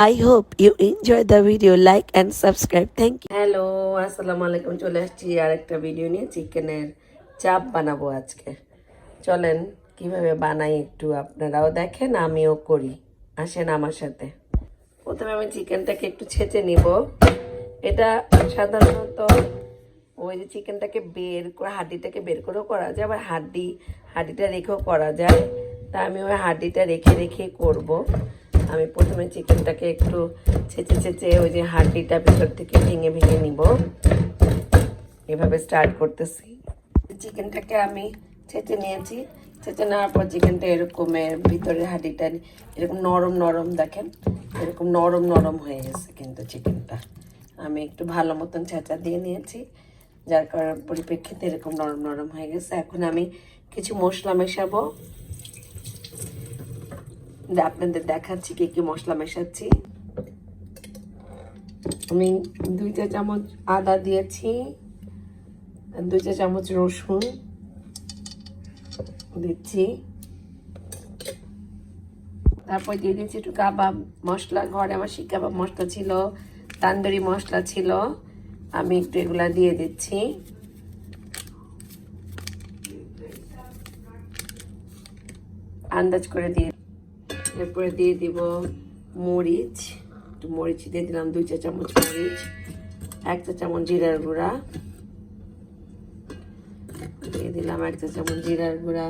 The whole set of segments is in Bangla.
I hope you enjoy the video like and subscribe Thank you. Hello আসসালামু আলাইকুম। চলে আসছি আর একটা ভিডিও নিয়ে চিকেনের চাপ বানাবো আজকে। চলেন, কীভাবে বানাই একটু আপনারাও দেখেন, আমিও করি। আসেন আমার সাথে। প্রথমে আমি চিকেনটাকে একটু ছেঁচে নিব। এটা সাধারণত ওই যে চিকেনটাকে বের করে হাড্ডিটাকে বের করেও করা যায়, আবার হাড্ডি হাড্ডিটা রেখেও করা যায়। তা আমি ওই হাড্ডিটা রেখে রেখে করব। আমি প্রথমে চিকেনটাকে একটু ছেঁচে ছেঁচে ওই যে হাড্ডিটা ভিতর থেকে ভেঙে ভেঙে নিব। এভাবে স্টার্ট করতেছি। চিকেনটাকে আমি ছেঁচে নিয়েছি। ছেঁচে নেওয়ার পর চিকেনটা এরকমের ভিতরের হাড্ডিটা এরকম নরম নরম দেখেন, এরকম নরম নরম হয়ে গেছে কিন্তু চিকেনটা। আমি একটু ভালো মতন ছেঁচা দিয়ে নিয়েছি, যার কারণ পরিপ্রেক্ষিতে এরকম নরম নরম হয়ে গেছে। এখন আমি কিছু মশলা মেশাবো। আপনাদের দেখাচ্ছি কি কি মশলা মেশাচ্ছি। আমি দুই চা চামচ আদা দিয়েছি দুই চা চামচ রসুন দিচ্ছি। তারপর দিয়ে দিচ্ছি একটু কাবাব মশলা, ঘরে আমার শিক কাবাব মশলা ছিল তান্দুরি মশলা ছিল, আমি একটু এগুলা দিয়ে দিচ্ছি। আন্দাজ করে দিয়ে এরপরে দিয়ে দিব মরিচ। একটু মরিচ দিয়ে দিলাম, দুই চা চামচ মরিচ, এক চা চামচ জিরার গুঁড়া। দিয়ে দিলাম এক চা চামচ জিরার গুঁড়া।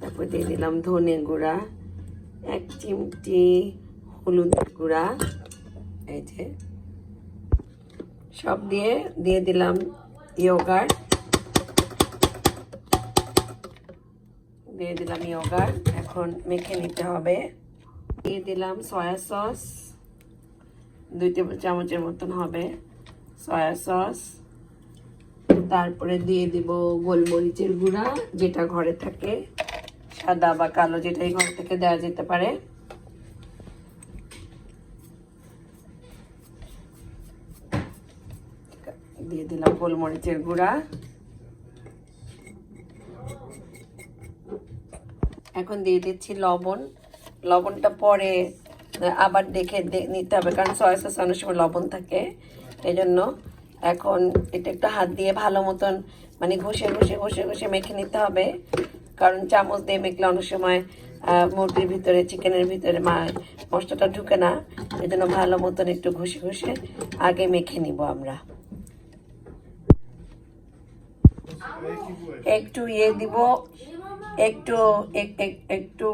তারপর দিয়ে দিলাম ধনে গুঁড়া, এক চিমটি হলুদ গুঁড়া। এই যে। সব দিয়ে দিয়ে দিলাম ইয়োগার্ট দিয়ে দিলাম ইয়োগার্ট এখন মেখে নিতে হবে। দিয়ে দিলাম সয়া সস দুই টেবিল চামচের মতন হবে সয়া সস তারপরে দিয়ে দিব গোলমরিচের গুঁড়া, যেটা ঘরে থাকে, সাদা বা কালো যেটাই ঘর থেকে দেওয়া যেতে পারে। দিয়ে দিলাম গোলমরিচের গুঁড়া। এখন দিয়ে দিচ্ছি লবণ। লবণটা পরে আবার দেখে নিতে হবে, কারণ সয়া সস অনেক সময় লবণ থাকে। এই জন্য এখন এটা একটু হাত দিয়ে ভালো মতন মানে ঘষে ঘষে ঘষে ঘষে মেখে নিতে হবে। কারণ চামচ দিয়ে মেখলে অনেক সময় মুরগির ভিতরে চিকেনের ভিতরে মা, মশলাটা ঢুকে না। এই জন্য ভালো মতন একটু ঘষে ঘষে আগে মেখে নিব আমরা। একটু ইয়ে দিব একটু, এক- এক- একটু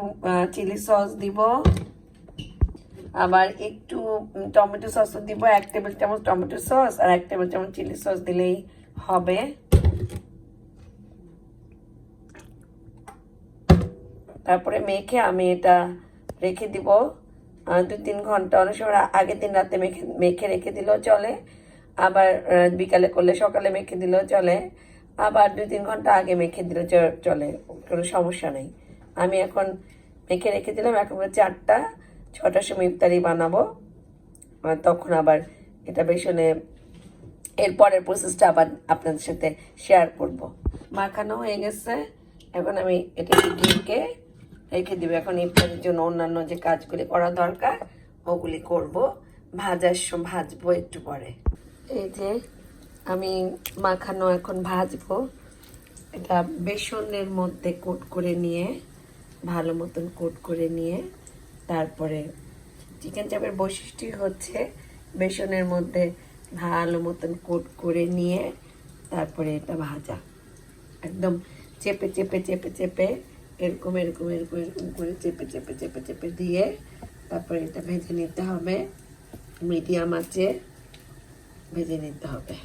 চিলি সস দিব। আবার একটু টমেটো সস দিব, এক টেবিল চামচ টমেটো সস আর এক টেবিল চামচ চিলি সস দিলেই হবে। তারপরে মেখে আমি এটা রেখে দিব। দু তিন ঘণ্টা অনেক সময় আগের দিন রাতে মেখে মেখে রেখে দিলেও চলে। আবার বিকালে করলে সকালে মেখে দিলেও চলে। আবার দুই তিন ঘণ্টা আগে মেখে দিলে চলে, কোনো সমস্যা নেই। আমি এখন মেখে রেখে দিলাম, এখন চারটা, ছটার সময় ইফতারি বানাবো। তখন আবার এটা বেসনে এরপরের প্রসেসটা আবার আপনাদের সাথে শেয়ার করব। মাখানো হয়ে গেছে। এখন আমি এটাকে ঢেকে রেখে দিব। এখন ইফতারের জন্য অন্যান্য যে কাজগুলি করা দরকার, ওগুলি করব। ভাজার ভাজবো একটু পরে। এই যে আমি মাখানো এখন ভাজবো। এটা বেসনের মধ্যে কোট করে নিয়ে, ভালো মতন কোট করে নিয়ে, তারপরে চিকেন চাপের বৈশিষ্ট্যই হচ্ছে বেসনের মধ্যে ভালো মতন কোট করে নিয়ে, তারপরে এটা ভাজা। একদম চেপে চেপে চেপে চেপে, এরকম এরকম এরকম এরকম করে চেপে চেপে চেপে চেপে দিয়ে তারপরে এটা ভেজে নিতে হবে। মিডিয়াম আঁচে ভেজে নিতে হবে।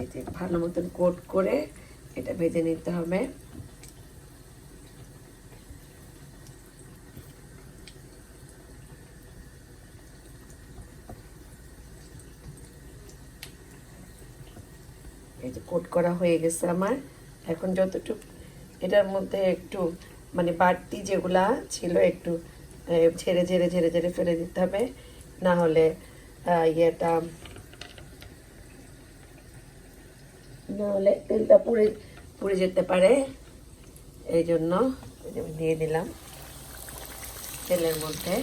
এই যে ভালো মতন কোট করে এটা ভেজে নিতে হবে। এই যে কোট করা হয়ে গেছে আমার। এখন যতটুকু এটার মধ্যে একটু মানে বাড়তি যেগুলা ছিল একটু ঝেড়ে ঝেড়ে ঝেড়ে ঝেড়ে ফেলে দিতে হবে। না হলে ইয়েটা না হলে তেলটা পুড়ে পুড়ে যেতে পারে। এই জন্য দিয়ে দিলাম তেলের মধ্যে।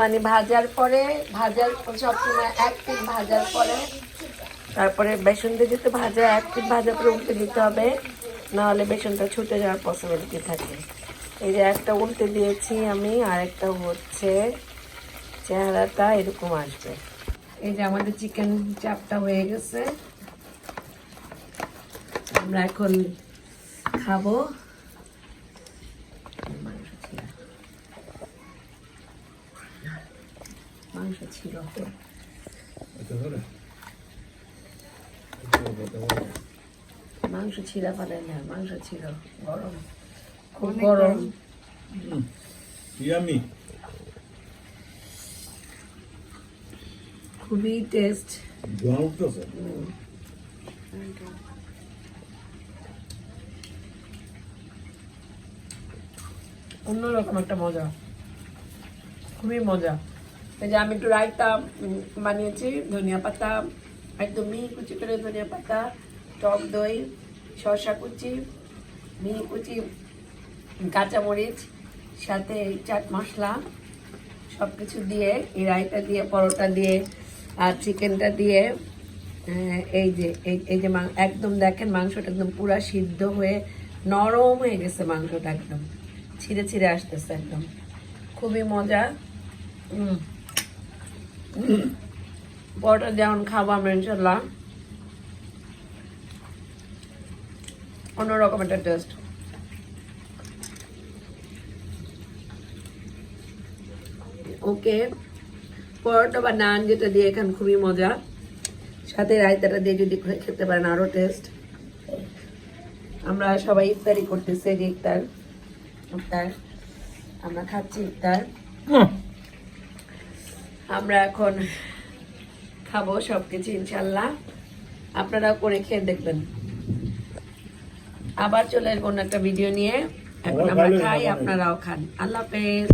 মানে ভাজার পরে, ভাজার সবসময় এক পিঠ ভাজার পরে, তারপরে বেসন দিয়ে যেতে ভাজা, এক পিঠ ভাজার পরে উল্টে দিতে হবে নাহলে বেসনটা ছুটে যাওয়ার পসিবিলিটি থাকে। এই যে একটা উল্টে দিয়েছি আমি, আর একটা হচ্ছে চেহারাটা এরকম আসবে। এই যে আমাদের চিকেন চাপটা হয়ে গেছে। আমরা এখন খাব। মাংস ছিল। মাংস ছিল মাংস ছিঁড়া পারে না মাংস ছিল গরম। খুব গরম। ইয়ামি। খুবই টেস্ট অন্যরকম একটা মজা। খুবই মজা। এই যে আমি একটু রায়তা বানিয়েছি ধনিয়া পাতা, একদম মিহি কুচি করে ধনিয়া পাতা, টক দই, শসা কুচি, মিহি কুচি, কাঁচামরিচ, সাথে এই চাট মশলা সব কিছু দিয়ে, এই রায়তা দিয়ে, পরোটা দিয়ে, আর চিকেনটা দিয়ে এই যে এই যে একদম দেখেন মাংসটা একদম পুরা সিদ্ধ হয়ে নরম হয়ে গেছে মাংসটা একদম। ছিঁড়ে ছিঁড়ে আসতেছে একদম। খুবই মজা। পরোটা যেমন খাব আমরা ইনশাল্লাহ অন্যরকম একটা টেস্ট ওকে, পরোটা বা নান যেটা দিয়ে এখানে খুবই মজা। সাথে রায়তাটা দিয়ে যদি খেতে পারেন আরও টেস্ট আমরা সবাই ইফতারি করতেছি এই ইফতার ইফতার আমরা খাচ্ছি ইফতার আমরা এখন খাব সবকিছু ইনশাল্লাহ। আপনারাও করে খেয়ে দেখবেন। আবার চলে আসব অন্য একটা ভিডিও নিয়ে। এখন আমরা খাই আপনারাও খান। আল্লাহ হাফেজ।